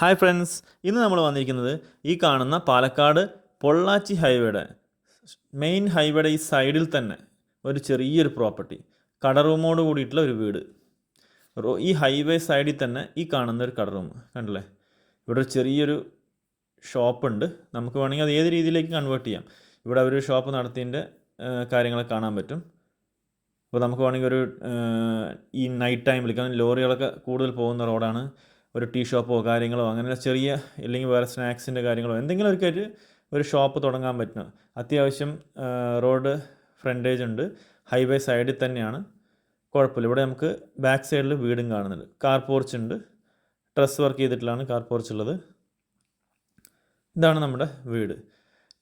Hi friends ഇന്ന് നമ്മൾ വന്നിരിക്കുന്നത് ഈ കാണുന്ന പാലക്കാട് പൊള്ളാച്ചി ഹൈവേയുടെ. മെയിൻ ഹൈവേയുടെ ഈ സൈഡിൽ തന്നെ ഒരു ചെറിയൊരു പ്രോപ്പർട്ടി കട റൂമോട് കൂടിയിട്ടുള്ള ഒരു വീട്. ഈ ഹൈവേ സൈഡിൽ തന്നെ ഈ കാണുന്ന ഒരു കട റൂം കണ്ടില്ലേ? ഇവിടെ ഒരു ചെറിയൊരു ഷോപ്പുണ്ട് നമുക്ക് വേണമെങ്കിൽ അത് ഏത് രീതിയിലേക്ക് കൺവേർട്ട് ചെയ്യാം? ഇവിടെ ഒരു ഷോപ്പ് നടത്തിയതിന്റെ കാര്യങ്ങളൊക്കെ കാണാൻ പറ്റും. അപ്പോൾ നമുക്ക് വേണമെങ്കിൽ ഒരു ഈ നൈറ്റ് ടൈമിൽ കാരണം ലോറികളൊക്കെ കൂടുതൽ പോകുന്ന റോഡാണ് ഒരു ടീ ഷോപ്പോ കാര്യങ്ങളോ അങ്ങനെ ചെറിയ അല്ലെങ്കിൽ വേറെ സ്നാക്സിന്റെ കാര്യങ്ങളോ എന്തെങ്കിലും ഒരു ആയിട്ട് ഒരു ഷോപ്പ് തുടങ്ങാൻ പറ്റുന്ന അത്യാവശ്യം റോഡ് ഫ്രണ്ടേജ് ഉണ്ട്. ഹൈവേ സൈഡിൽ തന്നെയാണ്. കുഴപ്പമില്ല. ഇവിടെ നമുക്ക് ബാക്ക് സൈഡിൽ വീടും കാണുന്നുണ്ട്. കാർ പോർച്ച് ഉണ്ട്. ഡ്രസ് വർക്ക് ചെയ്തിട്ടുള്ളതാണ് കാർ പോർച്ച് ഉള്ളത്. ഇതാണ് നമ്മുടെ വീട്.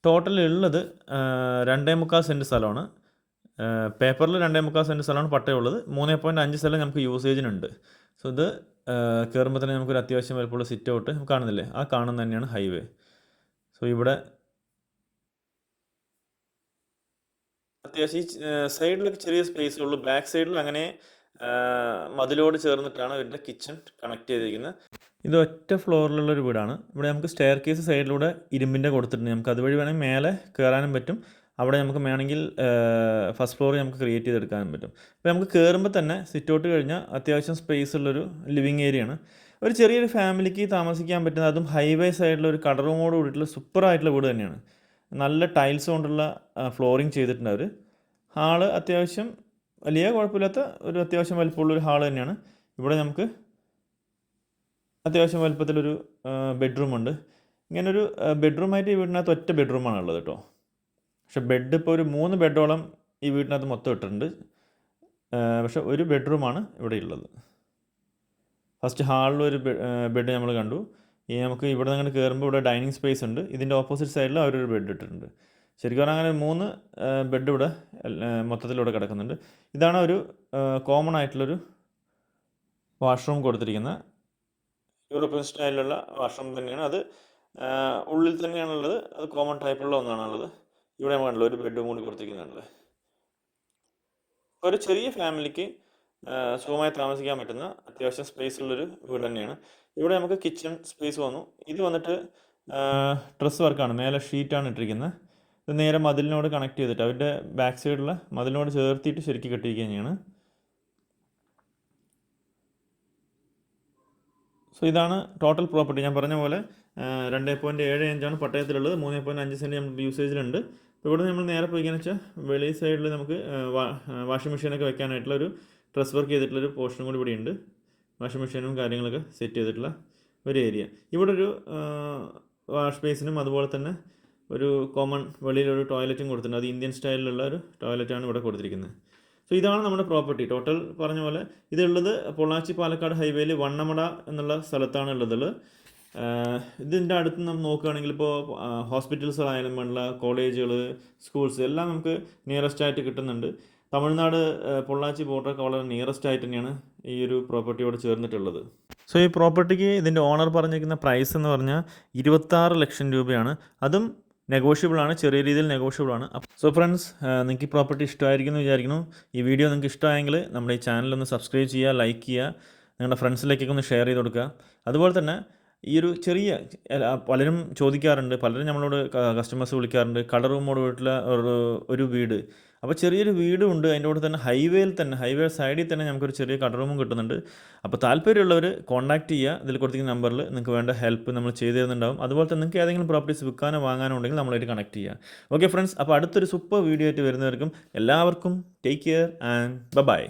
ടോട്ടൽ ഉള്ളത് രണ്ടേ മുക്കാൽ സെന്റ് സ്ഥലമാണ്. പേപ്പറിൽ രണ്ടേ മുക്കാൽ സെന്റ് സ്ഥലമാണ് പട്ടയമുള്ളത് മൂന്നേ പോയിന്റ് അഞ്ച് സ്ഥലം നമുക്ക് യൂസേജിനുണ്ട്. സോ ഇത് കയറുമ്പോൾ തന്നെ നമുക്കൊരു അത്യാവശ്യം വലുപ്പമുള്ള സിറ്റ് ഔട്ട് കാണുന്നില്ലേ? ആ കാണുന്ന തന്നെയാണ് ഹൈവേ സോ ഇവിടെ അത്യാവശ്യം സൈഡിലൊക്കെ ചെറിയ സ്പേസ് ഉള്ളൂ. ബാക്ക് സൈഡിൽ അങ്ങനെ മതിലോട് ചേർന്നിട്ടാണ് ഇവരുടെ കിച്ചൺ കണക്ട് ചെയ്തിരിക്കുന്നത്. ഇത് ഒറ്റ ഫ്ലോറിലുള്ള ഒരു വീടാണ്. ഇവിടെ നമുക്ക് സ്റ്റെയർ കേസ് സൈഡിലൂടെ ഇരുമ്പിന്റെ കൊടുത്തിട്ടുണ്ട്. നമുക്ക് അതുവഴി വേണമെങ്കിൽ മേലെ കയറാനും പറ്റും. അവിടെ നമുക്ക് വേണമെങ്കിൽ ഫസ്റ്റ് ഫ്ലോർ നമുക്ക് ക്രിയേറ്റ് ചെയ്തെടുക്കാനും പറ്റും. അപ്പോൾ നമുക്ക് കയറുമ്പോൾ തന്നെ സിറ്റ് ഔട്ട് കഴിഞ്ഞാൽ അത്യാവശ്യം സ്പേസ് ഉള്ളൊരു ലിവിങ് ആണ്. ഒരു ചെറിയൊരു ഫാമിലിക്ക് താമസിക്കാൻ പറ്റുന്ന അതും ഹൈവേ സൈഡിലുള്ള ഒരു കട റൂമോട് കൂടിയിട്ടുള്ള സൂപ്പറായിട്ടുള്ള വീട് തന്നെയാണ്. നല്ല ടൈൽസ് കൊണ്ടുള്ള ഫ്ലോറിങ് ചെയ്തിട്ടുണ്ട് അവർ ഹാൾ അത്യാവശ്യം വലിയ കുഴപ്പമില്ലാത്ത ഒരു അത്യാവശ്യം വലിപ്പമുള്ളൊരു ഹാൾ തന്നെയാണ്. ഇവിടെ നമുക്ക് അത്യാവശ്യം വലുപ്പത്തിലൊരു ബെഡ്റൂമുണ്ട് ഇങ്ങനൊരു ബെഡ്റൂമായിട്ട് ഈ വീടിനകത്ത് ഒറ്റ ബെഡ്റൂമാണ് ഉള്ളത് കേട്ടോ. പക്ഷെ ബെഡ് ഇപ്പോൾ ഒരു മൂന്ന് ബെഡോളം ഈ വീടിനകത്ത് മൊത്തം ഇട്ടിട്ടുണ്ട്. പക്ഷെ ഒരു ബെഡ്റൂമാണ് ഇവിടെ ഉള്ളത് ഫസ്റ്റ് ഹാളിൽ ഒരു ബെഡ് നമ്മൾ കണ്ടു. ഈ നമുക്ക് ഇവിടെ നിന്ന് കയറുമ്പോൾ ഇവിടെ ഡൈനിങ് സ്പേസ് ഉണ്ട്. ഇതിന്റെ ഓപ്പോസിറ്റ് സൈഡിൽ അവരൊരു ബെഡ് ഇട്ടിട്ടുണ്ട്. ശരിക്കും പറഞ്ഞാൽ അങ്ങനെ മൂന്ന് ബെഡ് ഇവിടെ മൊത്തത്തിലൂടെ കിടക്കുന്നുണ്ട്. ഇതാണ് ഒരു കോമൺ ആയിട്ടുള്ളൊരു വാഷ്റൂം കൊടുത്തിരിക്കുന്ന യൂറോപ്യൻ സ്റ്റൈലിലുള്ള വാഷ്റൂം തന്നെയാണ്. അത് ഉള്ളിൽ തന്നെയാണുള്ളത്. അത് കോമൺ ടൈപ്പുള്ള ഒന്നാണുള്ളത്. ഇവിടെ വേണ്ടല്ലോ ഒരു ബെഡും കൂടി കൊടുത്തിരിക്കുന്നുണ്ട് ഒരു ചെറിയ ഫാമിലിക്ക് സുഖമായി താമസിക്കാൻ പറ്റുന്ന അത്യാവശ്യം സ്പേസ് ഉള്ളൊരു വീട് തന്നെയാണ്. ഇവിടെ നമുക്ക് കിച്ചൺ സ്പേസ് വന്നു. ഇത് വന്നിട്ട് ഡ്രസ് വർക്കാണ് മേലെ ഷീറ്റാണ് ഇട്ടിരിക്കുന്നത്. ഇത് നേരെ മതിലിനോട് കണക്ട് ചെയ്തിട്ട് അവരുടെ ബാക്ക് സൈഡിൽ മതിലിനോട് ചേർത്തിയിട്ട് ശരിക്കും കെട്ടിയിരിക്കുകയാണ്. സോ ഇതാണ് ടോട്ടൽ പ്രോപ്പർട്ടി ഞാൻ പറഞ്ഞ പോലെ രണ്ട് പോയിന്റ് ഏഴ് ഇഞ്ചാണ് പട്ടയത്തിലുള്ളത്. മൂന്ന് പോയിന്റ് അഞ്ച് സെന്റ് നമ്മൾ യൂസേജിലുണ്ട് ഇവിടെ നമ്മൾ നേരെ പോയിക്കാന്ന് വെച്ചാൽ വെളി സൈഡിൽ നമുക്ക് വാഷിംഗ് മെഷീനൊക്കെ വെക്കാനായിട്ടുള്ള ഒരു ഡ്രസ് വർക്ക് ചെയ്തിട്ടുള്ളൊരു പോർഷനും കൂടി ഇവിടെ ഉണ്ട്. വാഷിംഗ് മെഷീനും കാര്യങ്ങളൊക്കെ സെറ്റ് ചെയ്തിട്ടുള്ള ഒരു ഏരിയ ഇവിടെ ഒരു വാഷ് ബേസിനും അതുപോലെ തന്നെ ഒരു കോമൺ വെളിയിലൊരു ടോയ്ലറ്റും കൊടുത്തിട്ടുണ്ട്. അത് ഇന്ത്യൻ സ്റ്റൈലിലുള്ള ഒരു ടോയ്ലറ്റാണ് ഇവിടെ കൊടുത്തിരിക്കുന്നത്. സോ ഇതാണ് നമ്മുടെ പ്രോപ്പർട്ടി ടോട്ടൽ പറഞ്ഞ പോലെ ഇതുള്ളത് പൊള്ളാച്ചി പാലക്കാട് ഹൈവേയിൽ വണ്ണമട എന്നുള്ള സ്ഥലത്താണ് ഉള്ളത്. ഇതിന്റെ അടുത്ത് നമ്മൾ നോക്കുകയാണെങ്കിൽ ഇപ്പോൾ ഹോസ്പിറ്റൽസുകളായാലും വേണ്ട കോളേജുകൾ സ്കൂൾസ് എല്ലാം നമുക്ക് നിയറസ്റ്റ് ആയിട്ട് കിട്ടുന്നുണ്ട്. തമിഴ്നാട് പൊള്ളാച്ചി ബോർഡറൊക്കെ വളരെ നിയറസ്റ്റ് ആയിട്ട് തന്നെയാണ് ഈ ഒരു പ്രോപ്പർട്ടിയോട് ചേർന്നിട്ടുള്ളത്. സോ ഈ പ്രോപ്പർട്ടിക്ക് ഇതിന്റെ ഓണർ പറഞ്ഞിരിക്കുന്ന പ്രൈസ് എന്ന് പറഞ്ഞാൽ ഇരുപത്താറ് ലക്ഷം രൂപയാണ്. അതും നെഗോഷ്യബിൾ ആണ് ചെറിയ രീതിയിൽ നെഗോഷ്യബിൾ ആണ്. സോ ഫ്രണ്ട്സ് നിങ്ങൾക്ക് ഈ പ്രോപ്പർട്ടി ഇഷ്ടമായിരിക്കും എന്ന് വിചാരിക്കുന്നു. ഈ വീഡിയോ നിങ്ങൾക്ക് ഇഷ്ടമായെങ്കിൽ നമ്മുടെ ഈ ചാനലൊന്ന് സബ്സ്ക്രൈബ് ചെയ്യുക ലൈക്ക് ചെയ്യുക. നിങ്ങളുടെ ഫ്രണ്ട്സിലേക്കൊക്കെ ഒന്ന് ഷെയർ ചെയ്ത് കൊടുക്കുക. അതുപോലെ തന്നെ ഈ ഒരു ചെറിയ പലരും ചോദിക്കാറുണ്ട് പലരും നമ്മളോട് കസ്റ്റമേഴ്സ് വിളിക്കാറുണ്ട് കളർ റൂമോട് വീട്ടിലെ ഒരു ഒരു വീട്. അപ്പോൾ ചെറിയൊരു വീടും ഉണ്ട് അതിന്റെ കൂടെ തന്നെ ഹൈവേയിൽ തന്നെ ഹൈവേ സൈഡിൽ തന്നെ നമുക്കൊരു ചെറിയ കട റൂമും കിട്ടുന്നുണ്ട്. അപ്പോൾ താല്പര്യമുള്ളവർ കോൺടാക്ട് ചെയ്യുക ഇതിൽ കൊടുത്തിരിക്കുന്ന നമ്പറിൽ നിങ്ങൾക്ക് വേണ്ട ഹെൽപ്പ് നമ്മൾ ചെയ്തു തരുന്നുണ്ടാവും അതുപോലെ തന്നെ നിങ്ങൾക്ക് ഏതെങ്കിലും പ്രോപ്പർട്ടീസ് വിൽക്കാനോ വാങ്ങാനോ ഉണ്ടെങ്കിൽ നമ്മളായിട്ട് കണക്ട് ചെയ്യുക. ഓക്കെ ഫ്രണ്ട്സ് അപ്പോൾ അടുത്തൊരു സൂപ്പർ വീഡിയോ ആയിട്ട് വരുന്നവർക്കും എല്ലാവർക്കും ടേക്ക് കെയർ ആൻഡ് ബൈ